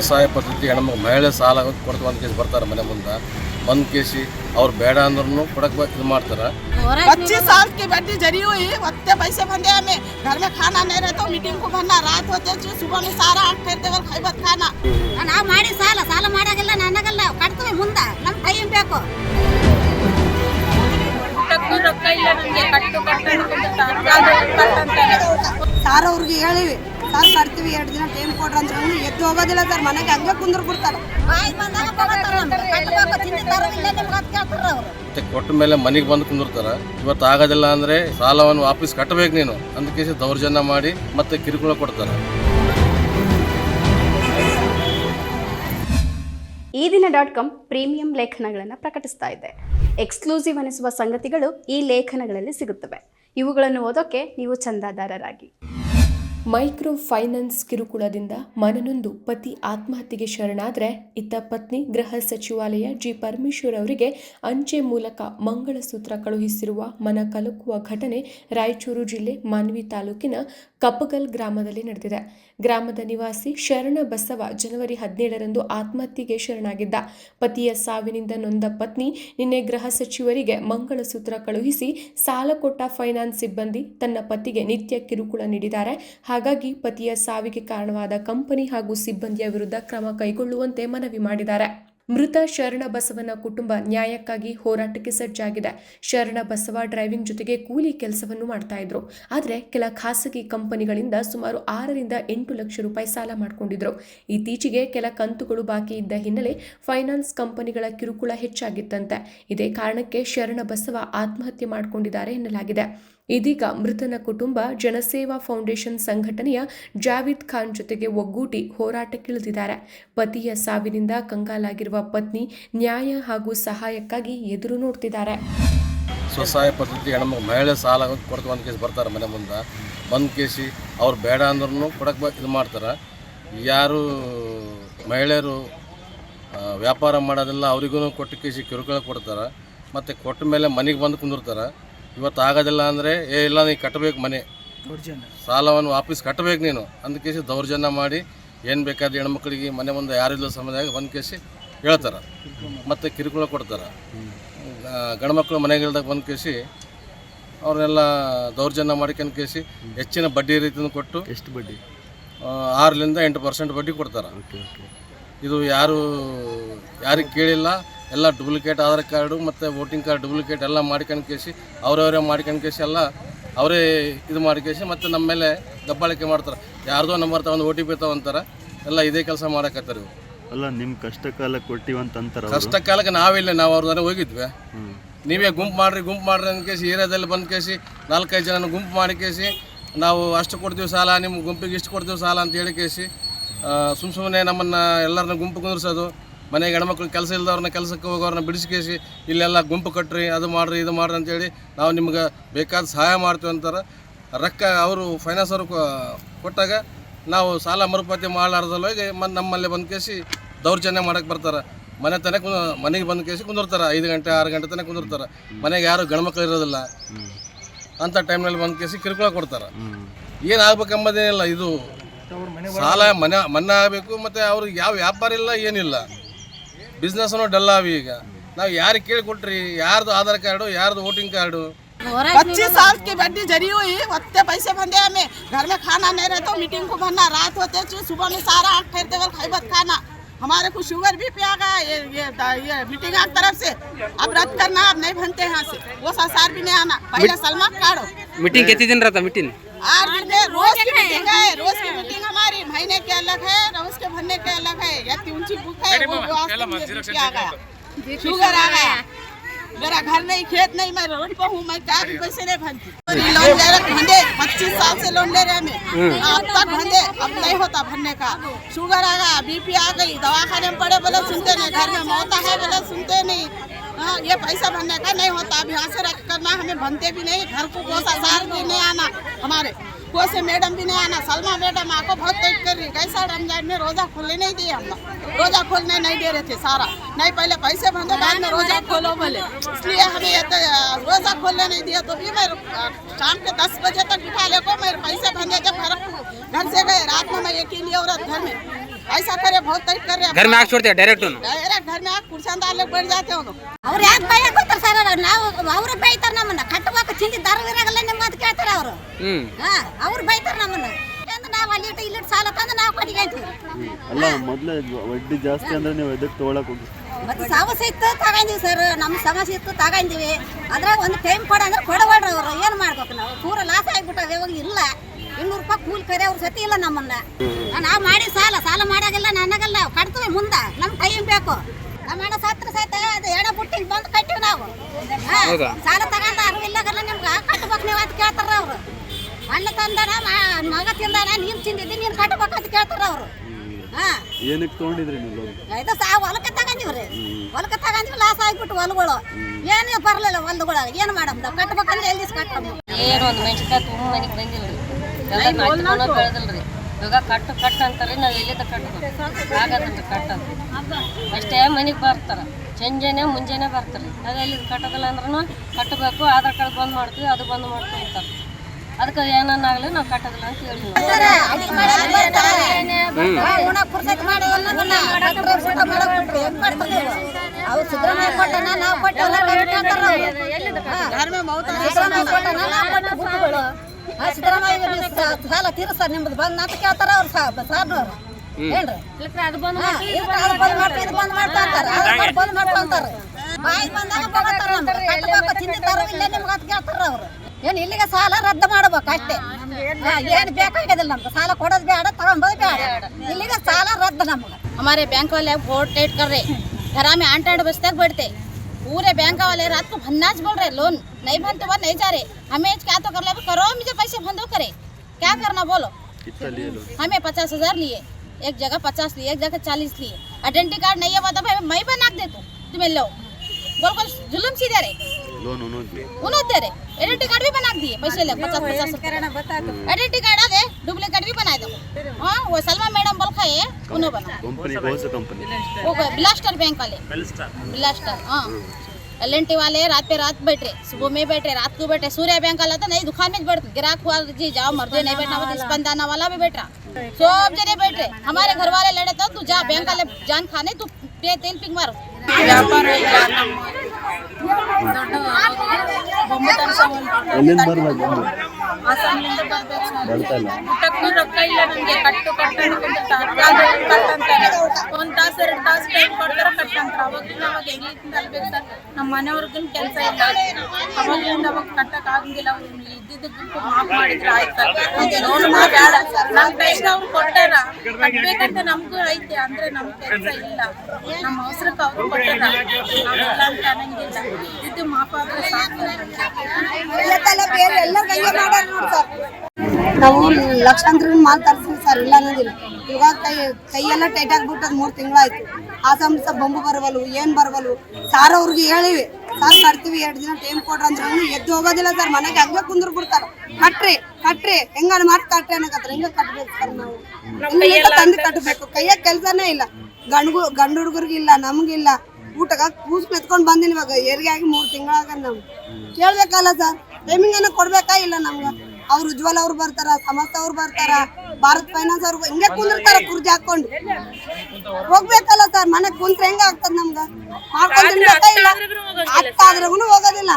ಸ್ವಸಹಾಯ ಪದ್ಧತಿ ಹೆಣ್ಮಕ್ಳು ಮಹಿಳೆ ಸಾಲ ಕೊಡ್ತು ಒಂದು ಕೇಸ್ ಬರ್ತಾರೆ ಮನೆ ಮುಂದೆ ಒಂದು ಕೇಸಿ ಅವ್ರು ಬೇಡ ಅಂದ್ರೂ ಕೊಡಕ್ಕೆ ಇದು ಮಾಡ್ತಾರೆ पच्चीस साल की बड्डी जरी हुई उतने पैसे बंदे हमें घर में खाना नहीं रहता तो मीटिंग को भरना रात होते जो सुबह में सारा आठ फेरते वक्त खैबत खाना ನಾವು ಮಾಡಿ ಸಾಲ ಸಾಲ ಮಾಡಾಗಲ್ಲ ನನಗಲ್ಲ ಕಟ್ತೀವಿ ಮುಂದೆ ನಮ್ಮ ಟೈಮ್ ಬೇಕು ಸಾರ್ ಅವ್ರಿಗೆ ಹೇಳಿವಿ ಸಾರ್ ಕಟ್ತೀವಿ ಎರಡು ದಿನ ಟೈಮ್ ಕೊಡ್ರಿ ಅಂದ್ರೆ ಅವ್ನು ಎದ್ದು ಹೋಗೋದಿಲ್ಲ ಸರ್ ಮನೆಗೆ ಹಂಗೆ ಕುಂದ್ರ ಬಿಡ್ತಾರೆ. ಕೊಟ್ಟ ಮೇಲೆ ಮನೆಗೆ ಬಂದು ಕುಂದಿರ್ತಾರ. ಇವತ್ತು ಆಗೋದಿಲ್ಲ ಅಂದ್ರೆ ಸಾಲವನ್ನು ವಾಪಸ್ ಕಟ್ಟಬೇಕು ನೀನು ಅಂದಕ್ಕೆ ಕೇಸಿ ದೌರ್ಜನ್ಯ ಮಾಡಿ ಮತ್ತೆ ಕಿರುಕುಳ ಕೊಡ್ತಾರೆ. ಈ ದಿನ ಡಾಟ್ ಕಾಮ್ ಪ್ರೀಮಿಯಂ ಲೇಖನಗಳನ್ನು ಪ್ರಕಟಿಸ್ತಾ ಇದೆ. ಎಕ್ಸ್ಕ್ಲೂಸಿವ್ ಅನಿಸುವ ಸಂಗತಿಗಳು ಈ ಲೇಖನಗಳಲ್ಲಿ ಸಿಗುತ್ತವೆ. ಇವುಗಳನ್ನು ಓದೋಕೆ ನೀವು ಚಂದಾದಾರರಾಗಿ. ಮೈಕ್ರೋ ಫೈನಾನ್ಸ್ ಕಿರುಕುಳದಿಂದ ಮನನೊಂದು ಪತಿ ಆತ್ಮಹತ್ಯೆಗೆ ಶರಣಾದರೆ, ಇತ್ತ ಪತ್ನಿ ಗೃಹ ಸಚಿವಾಲಯ ಜಿ. ಪರಮೇಶ್ವರ್ ಅವರಿಗೆ ಅಂಚೆ ಮೂಲಕ ಮಂಗಳಸೂತ್ರ ಕಳುಹಿಸಿರುವ ಮನ ಕಲುಕುವ ಘಟನೆ ರಾಯಚೂರು ಜಿಲ್ಲೆ ಮಾನ್ವಿ ತಾಲೂಕಿನ ಕಪ್ಪಗಲ್ ಗ್ರಾಮದಲ್ಲಿ ನಡೆದಿದೆ. ಗ್ರಾಮದ ನಿವಾಸಿ ಶರಣ ಬಸವ ಜನವರಿ ಹದಿನೇಳರಂದು ಆತ್ಮಹತ್ಯೆಗೆ ಶರಣಾಗಿದ್ದ. ಪತಿಯ ಸಾವಿನಿಂದ ನೊಂದ ಪತ್ನಿ ನಿನ್ನೆ ಗೃಹ ಸಚಿವರಿಗೆ ಮಂಗಳಸೂತ್ರ ಕಳುಹಿಸಿ ಸಾಲ ಕೊಟ್ಟ ಫೈನಾನ್ಸ್ ಸಿಬ್ಬಂದಿ ತನ್ನ ಪತಿಗೆ ನಿತ್ಯ ಕಿರುಕುಳ ನೀಡಿದ್ದಾರೆ. ಹಾಗಾಗಿ ಪತಿಯ ಸಾವಿಗೆ ಕಾರಣವಾದ ಕಂಪನಿ ಹಾಗೂ ಸಿಬ್ಬಂದಿಯ ವಿರುದ್ಧ ಕ್ರಮ ಕೈಗೊಳ್ಳುವಂತೆ ಮನವಿ ಮಾಡಿದ್ದಾರೆ. ಮೃತ ಶರಣ ಬಸವನ ಕುಟುಂಬ ನ್ಯಾಯಕ್ಕಾಗಿ ಹೋರಾಟಕ್ಕೆ ಸಜ್ಜಾಗಿದೆ. ಶರಣ ಬಸವ ಡ್ರೈವಿಂಗ್ ಜೊತೆಗೆ ಕೂಲಿ ಕೆಲಸವನ್ನು ಮಾಡ್ತಾ ಇದ್ರು. ಆದರೆ ಕೆಲ ಖಾಸಗಿ ಕಂಪನಿಗಳಿಂದ ಸುಮಾರು ಆರರಿಂದ ಎಂಟು ಲಕ್ಷ ರೂಪಾಯಿ ಸಾಲ ಮಾಡಿಕೊಂಡಿದ್ರು. ಇತ್ತೀಚೆಗೆ ಕೆಲ ಕಂತುಗಳು ಬಾಕಿ ಇದ್ದ ಹಿನ್ನೆಲೆ ಫೈನಾನ್ಸ್ ಕಂಪನಿಗಳ ಕಿರುಕುಳ ಹೆಚ್ಚಾಗಿತ್ತಂತೆ. ಇದೇ ಕಾರಣಕ್ಕೆ ಶರಣ ಬಸವ ಆತ್ಮಹತ್ಯೆ ಮಾಡಿಕೊಂಡಿದ್ದಾರೆ ಎನ್ನಲಾಗಿದೆ. ಇದೀಗ ಮೃತನ ಕುಟುಂಬ ಜನಸೇವಾ ಫೌಂಡೇಶನ್ ಸಂಘಟನೆಯ ಜಾವೀದ್ ಖಾನ್ ಜೊತೆಗೆ ಒಗ್ಗೂಟಿ ಹೋರಾಟಕ್ಕಿಳಿದಿದ್ದಾರೆ. ಪತಿಯ ಸಾವಿನಿಂದ ಕಂಗಾಲಾಗಿರುವ ಪತ್ನಿ ನ್ಯಾಯ ಹಾಗೂ ಸಹಾಯಕ್ಕಾಗಿ ಎದುರು ನೋಡ್ತಿದ್ದಾರೆ. ಸ್ವಸಹಾಯ ಪದ್ಧತಿ ಹೆಣ್ಮಕ್ಳು ಮಹಿಳೆ ಸಾಲ ಕೊಡ್ತು ಒಂದು ಕೇಸ್ ಬರ್ತಾರೆ ಮನೆ ಮುಂದೆ. ಒಂದು ಕೇಸಿ ಅವ್ರು ಬೇಡ ಅಂದ್ರೂ ಕೊಡಕ್ಕೆ ಇದು ಮಾಡ್ತಾರೆ. ಯಾರು ಮಹಿಳೆಯರು ವ್ಯಾಪಾರ ಮಾಡೋದಿಲ್ಲ ಅವರಿಗೂ ಕೊಟ್ಟು ಕೇಸಿ ಕಿರುಕುಳ ಕೊಡ್ತಾರೆ. ಮತ್ತು ಕೊಟ್ಟ ಮೇಲೆ ಮನೆಗೆ ಬಂದು ಕುಂದಿರ್ತಾರೆ. ಇವತ್ತು ಆಗೋದಿಲ್ಲ ಅಂದರೆ ಏ ಇಲ್ಲ ನೀ ಕಟ್ಟಬೇಕು ಮನೆ. ಸಾಲವನ್ನು ವಾಪಸ್ ಕಟ್ಟಬೇಕು ನೀನು. ಅಂದ ಕೇಸಿ ದೌರ್ಜನ್ಯ ಮಾಡಿ ಏನು ಬೇಕಾದ ಹೆಣ್ಮಕ್ಳಿಗೆ ಮನೆ ಮುಂದೆ ಯಾರಿಲ್ಲ ಸಮಯದಾಗ ಒಂದು ಕೇಸಿ ಹೇಳ್ತಾರೆ. ಮತ್ತು ಕಿರುಕುಳ ಕೊಡ್ತಾರೆ. ಗಂಡ್ಮಕ್ಳು ಮನೆಗಳ್ದಾಗ ಬಂದು ಕೇಸಿ ಅವ್ರನ್ನೆಲ್ಲ ದೌರ್ಜನ್ಯ ಮಾಡ್ಕೊಂಡು ಕೇಸಿ ಹೆಚ್ಚಿನ ಬಡ್ಡಿ ರೀತಿಯಿಂದ ಕೊಟ್ಟು ಎಷ್ಟು ಬಡ್ಡಿ? ಆರರಿಂದ ಎಂಟು ಪರ್ಸೆಂಟ್ ಬಡ್ಡಿ ಕೊಡ್ತಾರೆ. ಇದು ಯಾರು ಯಾರಿಗೆ ಕೇಳಿಲ್ಲ ಎಲ್ಲ ಡೂಪ್ಲಿಕೇಟ್ ಆಧಾರ್ ಕಾರ್ಡು ಮತ್ತು ವೋಟಿಂಗ್ ಕಾರ್ಡ್ ಡೂಪ್ಲಿಕೇಟ್ ಎಲ್ಲ ಮಾಡ್ಕೊಂಡು ಕೇಸಿ ಅವರವರೇ ಮಾಡ್ಕೊಂಡು ಕೇಸಿ ಎಲ್ಲ ಅವರೇ ಇದು ಮಾಡಿ ಕೇಸಿ ಮತ್ತು ನಮ್ಮ ಮೇಲೆ ದಬ್ಬಾಳಿಕೆ ಮಾಡ್ತಾರೆ. ಯಾರ್ದೋ ನಂಬರ್ ತಗೊಂಡು ಓ ಟಿ ಪಿ ತಗೊಂತಾರೆ ಎಲ್ಲ ಇದೇ ಕೆಲಸ ಮಾಡೋಕತ್ತಾರೆ ಇವ್ರು. ಅಲ್ಲ ನಿಮ್ಮ ಕಷ್ಟ ಕಾಲ ಕೊಟ್ಟಿವಂತ ಅಂತಾರೆ ಅವರು. ಕಷ್ಟ ಕಾಲಕ್ಕೆ ನಾವಿಲ್ಲ ನಾವು ಅವ್ರನ್ನ ಹೋಗಿದ್ವಿ. ಹ್ಮ್. ನೀವೇ ಗುಂಪು ಮಾಡ್ರಿ ಗುಂಪು ಮಾಡ್ರಿ ಅಂತ ಕೇಸಿ ಏರಿಯಾದಲ್ಲಿ ಬಂದು ಕೇಸಿ ನಾಲ್ಕೈದು ಜನ ಗುಂಪು ಮಾಡಿ ಕೇಸಿ ನಾವು ಅಷ್ಟು ಕೊಡ್ತೀವಿ ಸಾಲ ನಿಮ್ಮ ಗುಂಪಿಗೆ ಇಷ್ಟು ಕೊಡ್ತೀವಿ ಸಾಲ ಅಂತ ಹೇಳಿ ಕೇಸಿ ಸುಮ್ ಸುಮ್ಮನೆ ನಮ್ಮನ್ನು ಎಲ್ಲರನ್ನ ಗುಂಪು ಕುಂದಿರ್ಸೋದು ಮನೆಗೆ ಹೆಣ್ಮಕ್ಳು ಕೆಲಸ ಇಲ್ದವ್ರನ್ನ ಕೆಲಸಕ್ಕೆ ಹೋಗೋರನ್ನ ಬಿಡಿಸಿ ಕೇಸಿ ಇಲ್ಲೆಲ್ಲ ಗುಂಪು ಕಟ್ಟ್ರಿ ಅದು ಮಾಡ್ರಿ ಇದು ಮಾಡ್ರಿ ಅಂತೇಳಿ ನಾವು ನಿಮ್ಗೆ ಬೇಕಾದ ಸಹಾಯ ಮಾಡ್ತೀವಿ ಅಂತಾರೆ. ರೊಕ್ಕ ಅವರು ಫೈನಾನ್ಸ್ ಅವರು ಕೊಟ್ಟಾಗ ನಾವು ಸಾಲ ಮರುಪಾವತಿ ಮಾಡಲಾರ್ದಲ್ಲಿ ಹೋಗಿ ಮತ್ತು ನಮ್ಮಲ್ಲಿ ಬಂದು ಕೇಸಿ ದೌರ್ಜನ್ಯ ಮಾಡಕ್ಕೆ ಬರ್ತಾರೆ. ಮನೆ ತನಕ ಕುಂದ- ಮನೆಗೆ ಬಂದು ಕೇಸಿ ಕುಂದಿರ್ತಾರೆ. ಐದು ಗಂಟೆ, ಆರು ಗಂಟೆ ತನಕ ಕುಂದಿರ್ತಾರೆ. ಮನೆಗೆ ಯಾರು ಗಂಡ್ಮಕ್ಳು ಇರೋದಿಲ್ಲ. ಅಂಥ ಟೈಮ್ನಲ್ಲಿ ಬಂದು ಕೇಸಿ ಕಿರುಕುಳ ಕೊಡ್ತಾರೆ. ಏನಾಗಬೇಕೆಂಬುದೇನಿಲ್ಲ ಇದು. ಸಾಲ ಮನೆ, ಮನ್ನಾ ಆಗಬೇಕು ಮತ್ತು ಅವ್ರಿಗೆ ಯಾವ ವ್ಯಾಪಾರ ಇಲ್ಲ, ಏನಿಲ್ಲ. ಬಿಸ್ನೆಸ್ನೂ ಡಲ್ ಆವಿ ಈಗ. ನಾವು ಯಾರಿಗೆ ಕೇಳಿ ಕೊಟ್ರಿ ಯಾರ್ದು ಆಧಾರ್ ಕಾರ್ಡು, ಯಾರ್ದು ವೋಟಿಂಗ್ ಕಾರ್ಡು? पच्चीस साल की बड्डी जरी हुई उतने पैसे बंदे हमें घर में खाना नहीं रहता तो मीटिंग को भरना रात होते सुबह में सारा आठ फेरते वक्त खैबत खाना। हमारे को शुगर भी पिया गया ये ये ये मीटिंग की तरफ़ से। अब रद्द करना अब नहीं बनते यहाँ से। वो संसार भी नहीं आना। पहले सलमान काटो मीटिंग कितने दिन रहता मीटिंग आठ दिन रोज की मीटिंग है। रोज की मीटिंग हमारी। महीने के अलग है रोज के भरने के अलग है। या ऊँची बुक है वो आज आ गया। शुगर आ गया। मेरा घर नहीं खेत नहीं मैं रोड पर हूँ मैं क्या पैसे नहीं भरती। लोन ले रहे भंडे पच्चीस साल से लोन ले रहे मैं अब तक भंडे अब नहीं होता भरने का। शुगर आ गया बीपी आ गई दवा खाने में पड़े बोले सुनते नहीं घर में मौत है बोले सुनते नहीं। हाँ ये पैसा भरने का नहीं होता। अब यहाँ से रख करना हमें बनते भी नहीं। घर को कोसा सार भी नहीं आना हमारे कोसे मैडम भी नहीं आना। सलमा मैडम आपको बहुत टाइट कर रही कैसा रमज़ान में रोजा खोलने नहीं दिए हम रोजा खोलने नहीं दे रहे थे सारा। नहीं पहले पैसे भरने बाद में रोजा खोलो बोले। इसलिए हमें ये तो, रोजा खोलने नहीं दिया। तो भी मैं शाम के दस बजे तक बिठा ले को मैं पैसे भरने जब घर घर से गए रात में मैं अकेली औरत घर में। ऐसा करे बहुत तरीक करे घर में आग छोड़ते डायरेक्ट डायरेक्ट घर में आग ಕುಡ್ಸಂದ ಅಲ್ಲೇ ಬಳಿ ಜಾತೆ ಅವನು. ಅವ್ರು ಯಾಕೆ ಭಯ ಗೊತ್ತಾರ ಸರ್ ನಾವು ಅವರು ಬೈತಾರೆ ನಮ್ಮನ್ನ. ಕಟ್ಟಬೇಕು ಚಿಂದಿ ದರವಿರಾಗಲ್ಲ ನಿಮ್ಮ ಅಂತ ಕೇಳ್ತಾರ ಅವರು. ಹಾ ಅವ್ರು ಬೈತಾರೆ ನಮ್ಮನ್ನ. ನಾವು ಅಲ್ಲಿ ಇಲ್ಲಿ ಸಾಲ ತಂದು ನಾವು ಕಡೆಗೆ ಅಲ್ಲ ಮೊದಲೇ ವಡ್ಡಿ ಜಾಸ್ತಿ ಅಂದ್ರೆ ನೀವು ಎದಕ್ಕೆ ತಗೊಳಕ್ ಹೋಗಿ ಮತ್ತೆ ಸಮಸ್ಯೆ ಇತ್ತು ತಗೊಂಡಿವಿ ಸರ್ ನಮ್ಮ ಸಮಸ್ಯೆ ಇತ್ತು ತಗೊಂಡಿವಿ. ಅದ್ರಾಗ ಒಂದು ಟೈಮ್ ಕೊಡ ಅಂದ್ರೆ ಕೊಡಬೇಡ್ರಿ ಅವರು. ಏನು ಮಾಡ್ಬೇಕು ನಾವು? ಪೂರ ಲಾಸ್ ಆಗಿಬಿಟ್ಟಾವೆ ಇವಾಗ ಇಲ್ಲ. ಇನ್ನೂರು ರೂಪಾಯಿ ಕೂಲಿ ಕರೆ ಅವ್ರ ಸತಿ ಇಲ್ಲ ನಮ್ಮನ್ನ. ನಾವು ಮಾಡಿ ಸಾಲ. ಸಾಲ ಮಾಡಾಗೆಲ್ಲ ನನಗಲ್ಲ ಕಟ್ತೀವಿ ಮುಂದೆ. ನಮ್ಮ ಟೈಮ್ ಬೇಕು. ನಮ್ಮ ಹಣ ಸತ್ರ ಸಹಿತ ಅದು ಎಡ ಬುಟ್ಟಿಗೆ ಬಂದು ಕಟ್ಟಿವಿ ನಾವು. ಹಾ, ಹೌದಾ? ಸಾಲ ತಗೊಂಡ ಅರಿವಿಲ್ಲಾಗಲ್ಲ ನಿಮ್ಗೆ ಕಟ್ಬೇಕು ನೀವು ಅಂತ ಕೇಳ್ತಾರ ಅವರು. ಅಣ್ಣ ತಂದಾರ ಮ- ಮಗ ತಿಂದಾನ ನೀನು ತಿಂದಿದ್ದಿ ನೀನು ಕಟ್ಬೇಕು ಅಂತ ಕೇಳ್ತಾರ ಅವರು. ಹಾಂ. ಏನಕ್ಕೆ ತೊಗೊಂಡಿದ್ರಿ ನೀವು ಲೋನ್? ಇದು ಸಾ ಹೊಲಕ್ಕೆ ತಗೊಂಡಿವ್ರಿ. ಹೊಲಕ್ಕೆ ತಗೊಂಡಿವಿ ಲಾಸ್ ಆಗಿಬಿಟ್ಟು ಹೊಲಗಳು. ಏನು ಬರಲಿಲ್ಲ ಹೊಲಗಳು ಏನು ಮಾಡಮ್ ನಾವು? ಕಟ್ಬೇಕಂದ್ರೆ ಎಲ್ಲಿ ಕಟ್ಟಬೇಕು ಏನು ಒಂದು ಮೆಣಸಿನ್ಕಾಯಿ ತುಂಬ ಮನೆಗೆ ಬಂದಿಲ್ರಿ. ಎಲ್ಲ ಬೆಳೆದಿಲ್ಲ ಬೆಳೆದಿಲ್ರಿ. ಇವಾಗ ಕಟ್ಟು ಕಟ್ಟು ಅಂತಾರೆ ನಾವು ಎಲ್ಲಿದ್ದ ಕಟ್ಟು ಆಗದಂತ ಕಟ್ಟದು ಅಷ್ಟೇ ಮನೆಗೆ ಬರ್ತಾರೆ. ಸಂಜೆನೇ ಮುಂಜಾನೆ ಬರ್ತಾರೆ. ನಾವು ಎಲ್ಲಿದ್ದು ಕಟ್ಟೋದಿಲ್ಲ ಅಂದ್ರೂ ಕಟ್ಟಬೇಕು ಆಧಾರ್ ಕಾರ್ಡ್ ಬಂದ್ ಮಾಡ್ತೀವಿ ಅದು ಬಂದ್ ಮಾಡ್ಕೊಂತಾರೆ. ಅದಕ್ಕೆ ಏನನ್ನಾಗಲಿ ನಾವು ಕಟ್ಟೋದಿಲ್ಲ ಅಂತ ಹೇಳಿ ಅವ್ರು ಸಿದ್ದರಾಮಯ್ಯ ಕೊಟ್ಟನ ಕೊಟ್ಟನ ನಾವು ಕೊಟ್ಟನ ನಾವು ಆ ಸಿದ್ದರಾಮಯ್ಯ ಸ- ಸಾಲ ತೀರಿಸ್ತಾರ ನಿಮ್ದು ಬಂದ್ ಅಂತ ಕೇಳ್ತಾರ ಅವ್ರು ಸಾರ್ನವ್ರು ಏನ್ರಿ ಅದು ಬಂದ್ ಬಂದ್ ಮಾಡ್ತಾ ಇದು ಬಂದ್ ಮಾಡ್ತಾ ಅಂತಾರ ಆಧಾರ್ ಕಾರ್ಡ್ ಬಂದ್ ಮಾಡ್ತಾ ಅಂತಾರ ಬಾಯಿ ಬಂದಾಗ ಬಗತ್ತಾರ ನಮ್ಗೆ ಕಟ್ಬೇಕು ತಿಂದಿದ್ದಾರ ಇಲ್ಲ ನಿಮ್ಗೆ ಅಂತ ಕೇಳ್ತಾರ ಅವ್ರು ಏನ್ ಇಲ್ಲಿಗೆ ಸಾಲ ರದ್ದು ಮಾಡ್ಬೇಕು ಅಷ್ಟೇ ಹಾ, ಏನ್ ಬೇಕಾಗಿದಿಲ್ಲ ನಮ್ಗೆ ಸಾಲ ಕೊಡೋದು ಬೇಡ ತಗೊಂಬೋದು ಬೇಡ ಇಲ್ಲಿಗೆ ಸಾಲ ರದ್ದು ನಮ್ಗೆ हमारे बैंक वाले बहुत टाइट कर रहे घर में आठ आठ बजे तक बैठते पूरे बैंक वाले रात को भन्नाज बोल रहे लोन नहीं भरते वो नहीं जा रहे। हमें क्या तो कर ले करो मुझे पैसे बंदो करे। क्या करना बोलो? हमें पचास हज़ार लिए। एक जगह पचास लिए एक जगह चालीस लिए। आइडेंटी कार्ड नहीं है तो भाई मैं बना दे तू तुम्हें लो। बोल बोल जुलम सी दे रहे लोन उन्होंने दे रहे आइडेंटी कार्ड भी बना दिए पैसे ले पचास पचास आइडेंटी कार्ड आ गए डुप्लीकेट भी बना दो। हाँ वो सलमा मैडम बोल खाए उन्होंने बना ಕಂಪನಿ ಹೊಸ ಕಂಪನಿ वो कोई ब्लास्टर बैंक वाले ब्लास्टर हाँ एल वाले रात पे रात बैठ रहे सुबह में बैठ रहे रात को बैठ रहे सूर्य बैंक वाला तो नहीं दुकान में बैठ गिराक हुआ जी जाओ मर्जी नहीं बैठना वो स्पंदाना वाला भी बैठ रहा सब जने बैठ रहे हमारे घर वाले लड़े तो तू जा बैंक वाले जान खाने तू पे तेल पिक मारो ವ್ಯಾಪಾರ ಇಲ್ಲ ನಮ್ಮ ದೊಡ್ಡ ಬೊಂಬೆ ಎಲ್ಲಿಂದ ಬರ್ಬೇಕು ಊಟಕ್ಕೂ ರೊಕ್ಕ ಇಲ್ಲ ನಮ್ಗೆ ಕಟ್ಟು ಕಟ್ಟು ಕಟ್ಟಂತಾರೆ ಒಂದ್ ತಾಸು ಎರಡು ತಾಸು ಟೈಮ್ ಕೊಡ್ತಾರೆ ಕಟ್ಟಂತಾರೆ ಅವಾಗಿಂದ ಅವಾಗ ಎಲ್ಲಿಂದ ಅಲ್ಬೇಕು ಸರ್? ನಮ್ಮ ಮನೆಯವ್ರಿಗೂ ಕೆಲಸ ಇಲ್ಲ. ಅವಾಗಿಂದ ಅವಾಗ ಕಟ್ಟಕ್ ಆಗಂಗಿಲ್ಲ. ಅವ್ರು ಗುಂಪು ಮಾಫ್ ಮಾಡಿದ್ರೆ ಆಯ್ತು ಲೋನ್ ಬೇಡ. ನಮ್ ಟೈಮ್ ಅವ್ರು ಕೊಟ್ಟಾರ. ಕಟ್ಬೇಕಂತ ನಮ್ಗೂ ಐತೆ. ಅಂದ್ರೆ ನಮ್ ಕೆಲಸ ಇಲ್ಲ. ನಮ್ಮ ಅವಸರಕ್ಕೆ ಅವ್ರು ಕೊಟ್ಟಾರ. ನಾವೆಲ್ಲ ಅಂತ ಅನ್ನಂಗಿಲ್ಲ. ಇದ್ದು ಮಾಫ್ ಆದ್ರೆ ಸಾಕು ಇವತ್ತೆಲ್ಲ ಬೇರೆ ಎಲ್ಲರೂ ಹಂಗೆ ಮಾಡ್ಯಾರ ನೋಡಿ ಸರ್. ನಾವು ಲಕ್ಷಾಂತರ ಮಾಲ್ ತರಿಸ್ತೀವಿ ಸರ್ ಇಲ್ಲ ಅನ್ನೋದಿಲ್ಲ. ಇವಾಗ ಕೈ ಕೈಯೆಲ್ಲ ಟೈಟ್ ಆಗಿಬಿಟ್ಟದ್ ಮೂರು ತಿಂಗಳಾಯ್ತು. ಆ ಸಮಸ್ತ ಬೊಂಬು ಬರವಲ್ವು ಏನು ಬರವಲ್ವು ಸಾರ್ ಅವ್ರಿಗೆ ಹೇಳಿವಿ. ಸಾರ್ ಕಟ್ತೀವಿ ಎರಡು ದಿನ ಟೈಮ್ ಕೊಡ್ರಿ ಅಂದ್ರೆ ಎದ್ದು ಹೋಗೋದಿಲ್ಲ ಸರ್ ಮನೆಗೆ ಹಂಗೆ ಕುಂದ್ರು ಬಿಡ್ತಾರೆ. ಕಟ್ರಿ ಕಟ್ರಿ ಹೆಂಗಾರು ಮಾಡಿ ಕಟ್ರಿ ಅನ್ನಕತ್ರ. ಹಿಂಗೆ ಕಟ್ಬೇಕು ಸರ್ ನಾವು? ತಂದು ಕಟ್ಟಬೇಕು ಕೈಯಾಗ ಕೆಲಸನೇ ಇಲ್ಲ. ಗಂಡು ಗಂಡು ಹುಡುಗರಿಗಿಲ್ಲ ನಮ್ಗಿಲ್ಲ. ಊಟಕ್ಕೆ ಕೂಸ್ ಮೆತ್ಕೊಂಡ್ ಬಂದಿನಿ ಇವಾಗ. ಏರಿಗೆ ಆಗಿ ಮೂರು ತಿಂಗಳಾಗ ನಾವು ಕೇಳ್ಬೇಕಲ್ಲ ಸರ್? ಟೈಮಿಂಗ್ ಅನ್ನ ಕೊಡ್ಬೇಕಾ ಇಲ್ಲ ನಮ್ಗ? ಅವ್ರು ಉಜ್ವಲ್ ಅವ್ರು ಬರ್ತಾರ ಸಮಸ್ತ ಅವ್ರು ಬರ್ತಾರ ಭಾರತ್ ಫೈನಾನ್ಸ್ ಅವ್ರು ಹಿಂಗೆ ಕುಂದಿರ್ತಾರ ಕುರ್ಜಿ ಹಾಕೊಂಡು ಹೋಗ್ಬೇಕಲ್ಲ ಸರ್ ಮನೆ ಕುಂತ್ರೆ ಹೆಂಗ ಆಗ್ತದ ನಮ್ಗ? ಮಾಡ್ಕೊಂಡ್ ತಿನ್ಬೇಕಾ ಇಲ್ಲ. ಹೋಗೋದಿಲ್ಲ.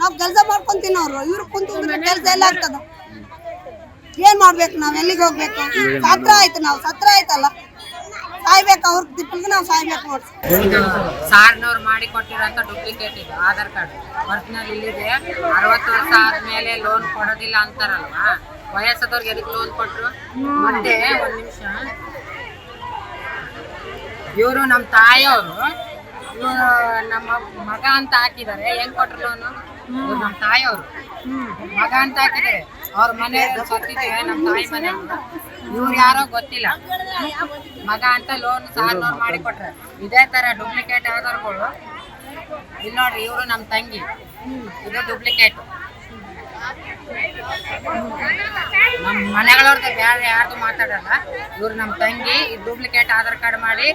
ನಾವ್ ಕೆಲಸ ಮಾಡ್ಕೊಂತೀನಿ ಅವ್ರು ಇವ್ರು ಕುಂತಿದ್ರೆ ಕೆಲಸ ಎಲ್ಲ ಆಗ್ತದ. ಏನ್ ಮಾಡ್ಬೇಕು ನಾವ್ ಎಲ್ಲಿಗೆ ಹೋಗ್ಬೇಕು? ಸತ್ರ ಆಯ್ತು ನಾವು ಸತ್ರ ಆಯ್ತಲ್ಲ? ಸಾಯ್ಬೇಕು ಅವ್ರ ದಿಪ್ಪಿಗೆ ನಾವು ಸಾಯ್ಬೇಕು ನೋಡ್ರಿ ಸಾರ್ನವ್ರು ಮಾಡಿ ಕೊಟ್ಟಿರೋಂಥ ಡೂಪ್ಲಿಕೇಟ್ ಇದು, ಆಧಾರ್ ಕಾರ್ಡ್. ಒರಿಜಿನಲ್ ಇಲ್ಲಿದೆ. ಅರವತ್ತು ವರ್ಷ ಆದ್ಮೇಲೆ ಲೋನ್ ಕೊಡೋದಿಲ್ಲ ಅಂತಾರಲ್ವಾ? ವಯಸ್ಸಾದವ್ರಿಗೆ ಎದಕ್ಕೆ ಲೋನ್ ಕೊಟ್ರು? ಮತ್ತೆ ಒಂದ್ ನಿಮಿಷ. ಇವರು ನಮ್ಮ ತಾಯಿಯವರು, ಇವರು ನಮ್ಮ ಮಗ ಅಂತ ಹಾಕಿದ್ದಾರೆ. ಹೆಂಗ್ ಕೊಟ್ರು ಲೋನು ನಮ್ಮ ತಾಯಿಯವರು. ಮಗ ಅಂತ ಹಾಕಿದ್ದಾರೆ. ಅವ್ರ ಮನೆ ಸತ್ತಿದೆ ನಮ್ಮ ತಾಯಿ ಮನೆ ಇವ್ರು ಯಾರೋ ಗೊತ್ತಿಲ್ಲ. ಮಗ ಅಂತ ಲೋನ್ ಸಾರ್ನವ್ರು ಮಾಡಿ ಕೊಟ್ರೆ. ಇದೇ ತರ ಡೂಪ್ಲಿಕೇಟ್ ಆಧಾರ್ಗಳು. ಇಲ್ಲಿ ನೋಡ್ರಿ, ಇವರು ನಮ್ಮ ತಂಗಿ. ಇದು ಡೂಪ್ಲಿಕೇಟ್ ನಮ್ಮ ಮನೆಗಳವ್ರದ್ದು ಬೇರೆ ಯಾರ್ದು ಮಾತಾಡಲ್ಲ. ಇವ್ರು ನಮ್ಮ ತಂಗಿ ಡೂಪ್ಲಿಕೇಟ್ ಆಧಾರ್ ಕಾರ್ಡ್ ಮಾಡಿ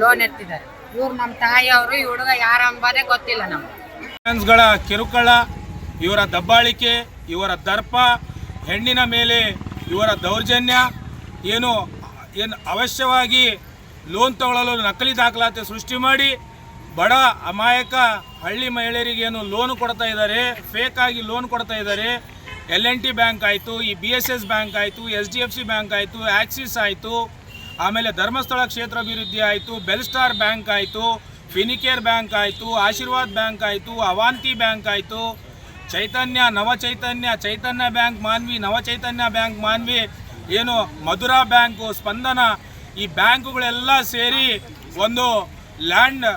ಲೋನ್ ಎತ್ತಿದ್ದಾರೆ. ಇವ್ರು ನಮ್ಮ ತಾಯಿಯವರು ಈ ಹುಡುಗ ಯಾರ ಅಂಬೋದೇ ಗೊತ್ತಿಲ್ಲ ನಮ್ಗೆ. ಗಳ ಕಿರುಕುಳ, ಇವರ ದಬ್ಬಾಳಿಕೆ, ಇವರ ದರ್ಪ ಹೆಣ್ಣಿನ ಮೇಲೆ ಇವರ ದೌರ್ಜನ್ಯ, ಏನು ಏನು ಅವಶ್ಯವಾಗಿ ಲೋನ್ ತಗೊಳ್ಳಲು ನಕಲಿ ದಾಖಲಾತಿ ಸೃಷ್ಟಿ ಮಾಡಿ, ಬಡ, ಅಮಾಯಕ, ಹಳ್ಳಿ ಮಹಿಳೆಯರಿಗೆ ಏನು ಲೋನ್ ಕೊಡ್ತಾ ಇದ್ದಾರೆ ಫೇಕ್ ಆಗಿ ಲೋನ್ ಕೊಡ್ತಾ ಇದ್ದಾರೆ. ಎಲ್ ಎನ್ ಟಿ ಬ್ಯಾಂಕ್ ಆಯಿತು, ಈ ಬಿ ಎಸ್ ಎಸ್ ಬ್ಯಾಂಕ್ ಆಯಿತು H D F C bank ಆಯಿತು ಆಕ್ಸಿಸ್ ಆಯಿತು, ಆಮೇಲೆ ಧರ್ಮಸ್ಥಳ ಕ್ಷೇತ್ರ ಅಭಿವೃದ್ಧಿ ಆಯಿತು ಬೆಲ್ಸ್ಟಾರ್ ಬ್ಯಾಂಕ್ ಆಯಿತು ಫಿನಿಕೇರ್ ಬ್ಯಾಂಕ್ ಆಯಿತು ಆಶೀರ್ವಾದ್ ಬ್ಯಾಂಕ್ ಆಯಿತು ಅವಾಂತಿ ಬ್ಯಾಂಕ್ ಆಯಿತು. ಚೈತನ್ಯ ನವಚೈತನ್ಯ ಚೈತನ್ಯ ಬ್ಯಾಂಕ್ ಮಾನ್ವಿ ನವಚೈತನ್ಯ ಬ್ಯಾಂಕ್ ಮಾನ್ವಿ, ಏನು ಮಧುರಾ ಬ್ಯಾಂಕು, ಸ್ಪಂದನ, ಈ ಬ್ಯಾಂಕುಗಳೆಲ್ಲ ಸೇರಿ ಒಂದು ಲ್ಯಾಂಡ್,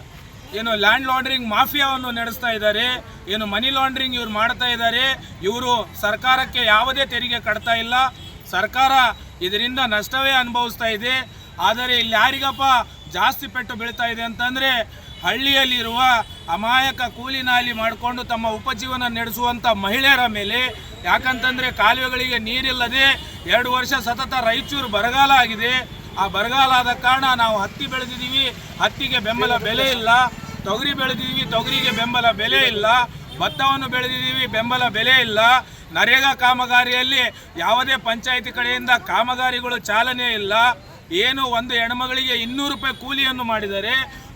ಏನು ಲ್ಯಾಂಡ್ ಲಾಂಡ್ರಿಂಗ್ ಮಾಫಿಯಾವನ್ನು ನಡೆಸ್ತಾ ಇದ್ದಾರೆ. ಏನು ಮನಿ ಲಾಂಡ್ರಿಂಗ್ ಇವ್ರು ಮಾಡ್ತಾ ಇದ್ದಾರೆ. ಇವರು ಸರ್ಕಾರಕ್ಕೆ ಯಾವುದೇ ತೆರಿಗೆ ಕಟ್ತಾ ಇಲ್ಲ. ಸರ್ಕಾರ ಇದರಿಂದ ನಷ್ಟವೇ ಅನುಭವಿಸ್ತಾ ಇದೆ. ಆದರೆ ಇಲ್ಲಿ ಯಾರಿಗಪ್ಪ ಜಾಸ್ತಿ ಪೆಟ್ಟು ಬೀಳ್ತಾ ಇದೆ ಅಂತಂದರೆ ಹಳ್ಳಿಯಲ್ಲಿರುವ ಅಮಾಯಕ ಕೂಲಿ ನಾಲಿ ಮಾಡಿಕೊಂಡು ತಮ್ಮ ಉಪಜೀವನ ನಡೆಸುವಂಥ ಮಹಿಳೆಯರ ಮೇಲೆ ಯಾಕಂತಂದರೆ ಕಾಲುವೆಗಳಿಗೆ ನೀರಿಲ್ಲದೆ ಎರಡು ವರ್ಷ ಸತತ ರಾಯಚೂರು ಬರಗಾಲ ಆಗಿದೆ. ಆ ಬರಗಾಲ ಆದ ಕಾರಣ ನಾವು ಹತ್ತಿ ಬೆಳೆದಿದ್ದೀವಿ. ಹತ್ತಿಗೆ ಬೆಂಬಲ ಬೆಲೆ ಇಲ್ಲ. ತೊಗರಿ ಬೆಳೆದಿದ್ದೀವಿ. ತೊಗರಿಗೆ ಬೆಂಬಲ ಬೆಲೆ ಇಲ್ಲ. ಭತ್ತವನ್ನು ಬೆಳೆದಿದ್ದೀವಿ. ಬೆಂಬಲ ಬೆಲೆ ಇಲ್ಲ. ನರೇಗಾ ಕಾಮಗಾರಿಯಲ್ಲಿ ಯಾವುದೇ ಪಂಚಾಯಿತಿ ಕಡೆಯಿಂದ ಕಾಮಗಾರಿಗಳು ಚಾಲನೆ ಇಲ್ಲ. ಏನು ಒಂದು ಹೆಣ್ಮಗಳಿಗೆ ಇನ್ನೂರು ರೂಪಾಯಿ ಕೂಲಿಯನ್ನು ಮಾಡಿದರೆ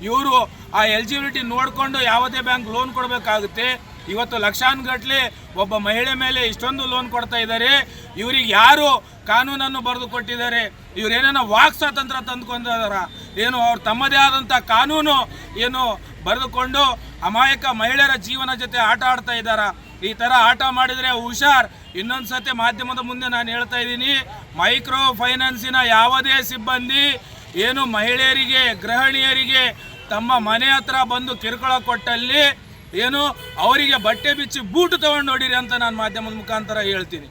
ಇವರು ಆ ಎಲಿಜಿಬಿಲಿಟಿ ನೋಡಿಕೊಂಡು ಯಾವುದೇ ಬ್ಯಾಂಕ್ ಲೋನ್ ಕೊಡಬೇಕಾಗುತ್ತೆ. ಇವತ್ತು ಲಕ್ಷಾನುಗಟ್ಟಲೆ ಒಬ್ಬ ಮಹಿಳೆ ಮೇಲೆ ಇಷ್ಟೊಂದು ಲೋನ್ ಕೊಡ್ತಾ ಇದ್ದಾರೆ. ಇವರಿಗೆ ಯಾರು ಕಾನೂನನ್ನು ಬರೆದು ಕೊಟ್ಟಿದ್ದಾರೆ? ಇವರೇನೇನೋ ವಾಕ್ ಸ್ವಾತಂತ್ರ್ಯ ತಂದುಕೊಂಡಿದಾರ ಏನು ಅವ್ರು ತಮ್ಮದೇ ಆದಂಥ ಕಾನೂನು ಏನು ಬರೆದುಕೊಂಡು ಅಮಾಯಕ ಮಹಿಳೆಯರ ಜೀವನ ಜೊತೆ ಆಟ ಆಡ್ತಾ ಇದ್ದಾರ? ಈ ಥರ ಆಟ ಮಾಡಿದರೆ ಹುಷಾರ್. ಇನ್ನೊಂದು ಸತಿ ಮಾಧ್ಯಮದ ಮುಂದೆ ನಾನು ಹೇಳ್ತಾ ಇದ್ದೀನಿ, ಮೈಕ್ರೋ ಫೈನಾನ್ಸಿನ ಯಾವುದೇ ಸಿಬ್ಬಂದಿ, ಏನು ಮಹಿಳೆಯರಿಗೆ, ಗೃಹಿಣಿಯರಿಗೆ ತಮ್ಮ ಮನೆ ಹತ್ರ ಬಂದು ಕಿರುಕುಳ ಕೊಟ್ಟಲ್ಲಿ ಏನು ಅವರಿಗೆ ಬಟ್ಟೆ ಬಿಚ್ಚಿ ಬೂಟು ತಗೊಂಡು ನೋಡಿರಿ ಅಂತ ನಾನು ಮಾಧ್ಯಮದ ಮುಖಾಂತರ ಹೇಳ್ತೀನಿ.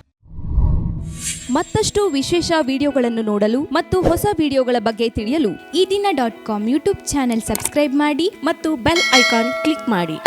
ಮತ್ತಷ್ಟು ವಿಶೇಷ ವಿಡಿಯೋಗಳನ್ನು ನೋಡಲು ಮತ್ತು ಹೊಸ ವಿಡಿಯೋಗಳ ಬಗ್ಗೆ ತಿಳಿಯಲು Ee Dina dot com YouTube channel subscribe ಮಾಡಿ ಮತ್ತು ಬೆಲ್ ಐಕಾನ್ ಕ್ಲಿಕ್ ಮಾಡಿ.